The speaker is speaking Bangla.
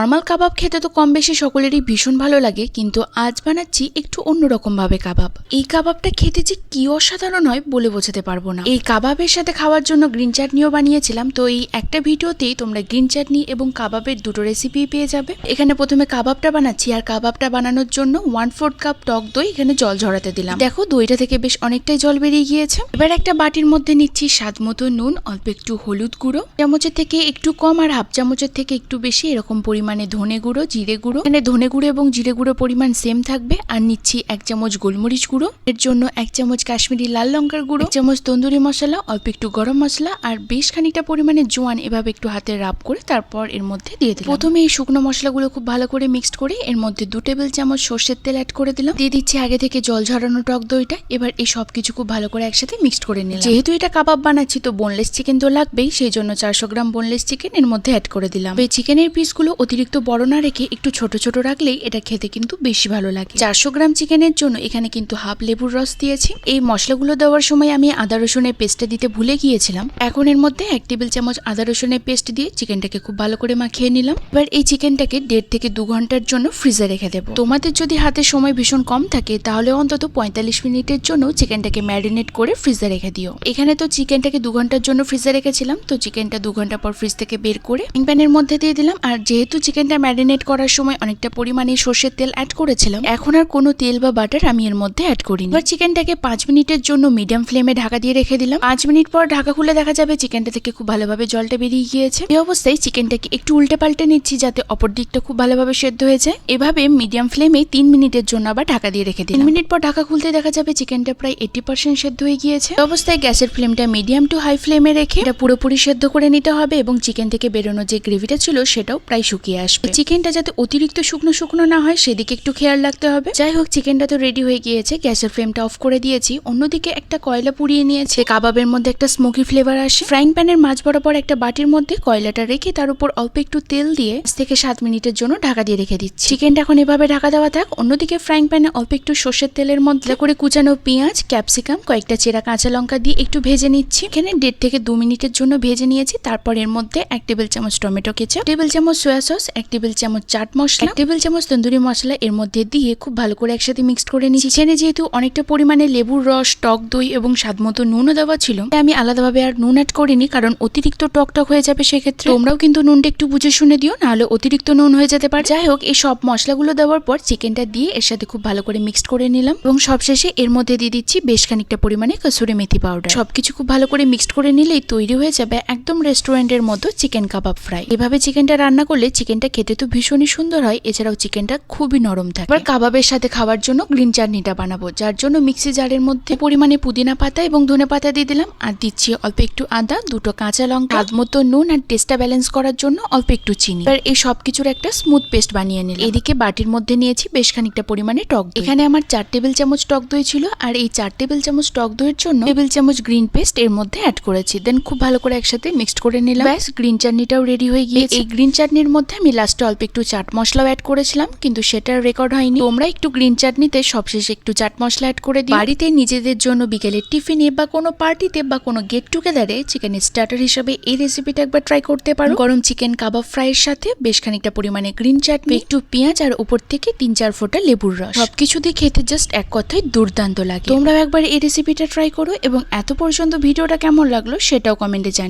নর্মাল কাবাব খেতে তো কম বেশি সকলেরই ভীষণ ভালো লাগে, কিন্তু আজ বানাচ্ছি একটু অন্যরকম ভাবে কাবাব। এই কাবাবটা খেতে যে কি অসাধারণ হয় বলে বোঝাতে পারব না। এই কাবাবের সাথে খাওয়ার জন্য গ্রিন চাটনিও বানিয়েছিলাম, তো এই একটা ভিডিওতেই তোমরা গ্রিন চাটনি এবং কাবাবের দুটো রেসিপি পেয়ে যাবে। এখানে প্রথমে কাবাবটা বানাচ্ছি, আর কাবাবটা বানানোর জন্য ওয়ান ফোর্থ কাপ টক দই এখানে জল ঝরাতে দিলাম। দেখো, দইটা থেকে বেশ অনেকটাই জল বেরিয়ে গিয়েছে। এবার একটা বাটির মধ্যে নিচ্ছি স্বাদ মতো নুন, অল্প একটু হলুদ গুঁড়ো। চামচের থেকে একটু কম আর হাফ চামচের থেকে একটু বেশি এরকম পরিমাণে ধনে গুঁড়ো, জিরে গুঁড়ো। এখানে ধনে গুঁড়ো এবং জিরে গুঁড়ো পরিমাণ সেম থাকবে। আর নিচ্ছি এক চামচ গোলমরিচ গুঁড়ো। এর জন্য এক চামচ কাশ্মীরি লাল লঙ্কার গুঁড়ো, এক চামচ তন্দুরি মশলা, অল্প একটু গরম মশলা আর বেশ খানিকটা পরিমাণে জোয়ান এভাবে একটু হাতে রাব করে তারপর এর মধ্যে দিয়ে দিলাম। প্রথমে এই শুকনো মশলাগুলো খুব ভালো করে মিক্সড করে এর মধ্যে দু টেবিল চামচ সর্ষের তেল অ্যাড করে দিলাম। দিয়ে দিচ্ছি আগে থেকে জল ঝরানো টক দইটা। এবার এই সব কিছু খুব ভালো করে একসাথে মিক্সড করে নিলাম। যেহেতু এটা কাবাব বানাচ্ছি তো বোনলেস চিকেন তো লাগবেই, সেই জন্য চারশো গ্রাম বোনলেস চিকেন এর মধ্যে অ্যাড করে দিলাম। এই চিকেনের পিসগুলো অতিরিক্ত বড় না রেখে একটু ছোট ছোট রাখলেই এটা খেতে কিন্তু বেশি ভালো লাগে। চারশো গ্রাম চিকেনের জন্য এখানে কিন্তু হাফ লেবুর রস দিয়েছি। এই মশলাগুলো দেওয়ার সময় আমি আদা রসুনের পেস্টটা দিতে ভুলে গিয়েছিলাম। এখন এর মধ্যে এক টেবিল চামচ আদা রসুনের পেস্ট দিয়ে চিকেনটাকে খুব ভালো করে মাখিয়ে নিলাম। এবার এই চিকেনটাকে দেড় থেকে দু ঘণ্টার জন্য ফ্রিজে রেখে দেবো। তোমাদের যদি হাতে সময় ভীষণ কম থাকে, তাহলে অন্তত পঁয়তাল্লিশ মিনিটের জন্য চিকেনটাকে ম্যারিনেট করে ফ্রিজে রেখে দিও। এখানে তো চিকেনটাকে দু ঘণ্টার জন্য ফ্রিজে রেখেছিলাম, তো চিকেনটা দু ঘণ্টা পর ফ্রিজ থেকে বের করে প্যানের মধ্যে দিয়ে দিলাম। আর যেহেতু চিকেনটা ম্যারিনেট করার সময় অনেকটা পরিমাণে সর্ষের তেল অ্যাড করেছিলাম। এখন আর কোনো তেল বা বাটার আমি এর মধ্যে অ্যাড করিনি। এবার চিকেনটাকে পাঁচ মিনিটের জন্য মিডিয়াম ফ্লেমে ঢাকা দিয়ে রেখে দিলাম। পাঁচ মিনিট পর ঢাকা খুলে দেখা যাবে চিকেনটা থেকে খুব ভালোভাবে জলটা বেরিয়ে গিয়েছে। এই অবস্থায় চিকেনটাকে একটু উল্টে পাল্টে নিচ্ছি যাতে অপর দিকটা খুব ভালোভাবে সেদ্ধ হয়ে যায়। এভাবে মিডিয়াম ফ্লেমে তিন মিনিটের জন্য আবার ঢাকা দিয়ে রেখে দিই তিন মিনিট পর ঢাকা খুলতে দেখা যাবে চিকেনটা প্রায় এইটি পার্সেন্ট সেদ্ধ হয়ে গিয়েছে। অবস্থায় গ্যাসের ফ্লেমটা মিডিয়াম টু হাই ফ্লেমে রেখে এটা পুরোপুরি সেদ্ধ করে নিতে হবে এবং চিকেন থেকে বেরোনো যে গ্রেভিটা ছিল সেটাও প্রায় শুকিয়ে আসবে। চিকেনটা যাতে অতিরিক্ত শুকনো শুকনো না হয়, সেদিকে একটু খেয়াল রাখতে হবে। যাই হোক, চিকেনটা তো রেডি হয়ে গিয়েছে। গ্যাসের ফ্লেমটা অফ করে দিয়েছি। অন্যদিকে একটা কয়লা পুড়িয়ে নিয়েছে। কাবাবের মধ্যে একটা স্মোকি ফ্লেভার আসে। ফ্রাইং প্যানের মাছ বরাবর একটা বাটির মধ্যে কয়লাটা রেখে তার উপর অল্প একটু তেল দিয়ে থেকে সাত মিনিটের জন্য ঢাকা দিয়ে রেখে দিচ্ছি। চিকেনটা এখন এভাবে ঢাকা দেওয়া থাক। অন্যদিকে ফ্রাইং প্যানে অল্প একটু সর্ষের তেলের মধ্যে করে কুচানো পেঁয়াজ ক্যাপসিকাম কয়েকটা চেরা কাঁচা লঙ্কা দিয়ে একটু ভেজে নিচ্ছি। এখানে দেড় থেকে দু মিনিটের জন্য ভেজে নিয়েছি। তারপর এর মধ্যে এক টেবিল চামচ টমেটো কেচাপ, টেবিল চামচ সয়া সস এক টেবিল চামচ চাট মশলা। এক টেবিল চামচ তন্দুরি মশলা এর মধ্যে দিয়ে খুব ভালো করে একসাথে মিক্সড করে নিচ্ছি চিকেনে যেহেতু অনেকটা পরিমাণে লেবুর রস টক দই এবং স্বাদ মতো নুনও দেওয়া ছিল তাই আমি আলাদাভাবে আর নুন অ্যাড করিনি কারণ অতিরিক্ত টক টক হয়ে যাবে সেক্ষেত্রে। তোমরাও কিন্তু নুনটা একটু বুঝে শুনে দিও নাহলে অতিরিক্ত নুন হয়ে যেতে পারে। যাই হোক এই সব মশলাগুলো দেওয়ার পর চিকেনটা দিয়ে এর সাথে খুব ভালো করে মিক্সড করে নিলাম এবং সবশেষে এর মধ্যে দিয়ে দিচ্ছি বেশ খানিকটা পরিমাণে কসুরি মেথি পাউডার সবকিছু খুব ভালো করে মিক্সড করে নিলেই তৈরি হয়ে যাবে একদম রেস্টুরেন্টের মতো চিকেন কাবাব ফ্রাই এভাবে চিকেনটা রান্না করলে চিকেনটা খেতে তো ভীষণই সুন্দর হয়। এছাড়াও চিকেনটা খুবই নরম থাকে। এবার কাবাবের সাথে খাওয়ার জন্য গ্রিন চাটনিটা বানাবো, যার জন্য মিক্সি জারের মধ্যে পরিমাণে পুদিনা পাতা এবং ধনে পাতা দিয়ে দিলাম আর দিচ্ছি অল্প একটু আদা, দুটো কাঁচা লঙ্কা, স্বাদ মতো নুন আর টেস্টটা ব্যালেন্স করার জন্য অল্প একটু চিনি। এবার এই সবকিছুর একটা স্মুথ পেস্ট বানিয়ে নিলাম। এদিকে বাটির মধ্যে নিয়েছি বেশ খানিকটা পরিমাণে টক। এখানে আমার চার টেবিল চামচ টক দই ছিল আর এই চার টেবিল চামচ টক দইয়ের জন্য টেবিল চামচ গ্রিন পেস্ট এর মধ্যে অ্যাড করেছি। দেন খুব ভালো করে একসাথে মিক্সড করে নিলাম। ব্যাস গ্রিন চাটনিটাও রেডি হয়ে গিয়েছে। এই গ্রিন চাটনির মধ্যে আমি লাস্টে অল্প একটু চাট মশলাও অ্যাড করেছিলাম, কিন্তু সেটার রেকর্ড হয়নি। তোমরা একটু গ্রিন চাটনিতে সবশেষে একটু চাট মশলা অ্যাড করে দিই বাড়িতে নিজেদের জন্য বিকেলের টিফিনে বা কোনো পার্টিতে বা কোনো গেট টুগেদারে চিকেন স্টার্টার হিসেবে এই রেসিপিটা একবার ট্রাই করতে পারো। গরম চিকেন কাবাব ফ্রাইয়ের সাথে বেশ খানিকটা পরিমাণে গ্রিন চাটনি একটু পেঁয়াজ আর উপর থেকে তিন চার ফোঁটা লেবুর রস। সবকিছু দিয়ে খেতে জাস্ট এক কথায় দুর্দান্ত লাগে। তোমরাও একবার এই রেসিপিটা ট্রাই করো এবং এত পর্যন্ত ভিডিওটা কেমন লাগল সেটাও কমেন্টে জানিও।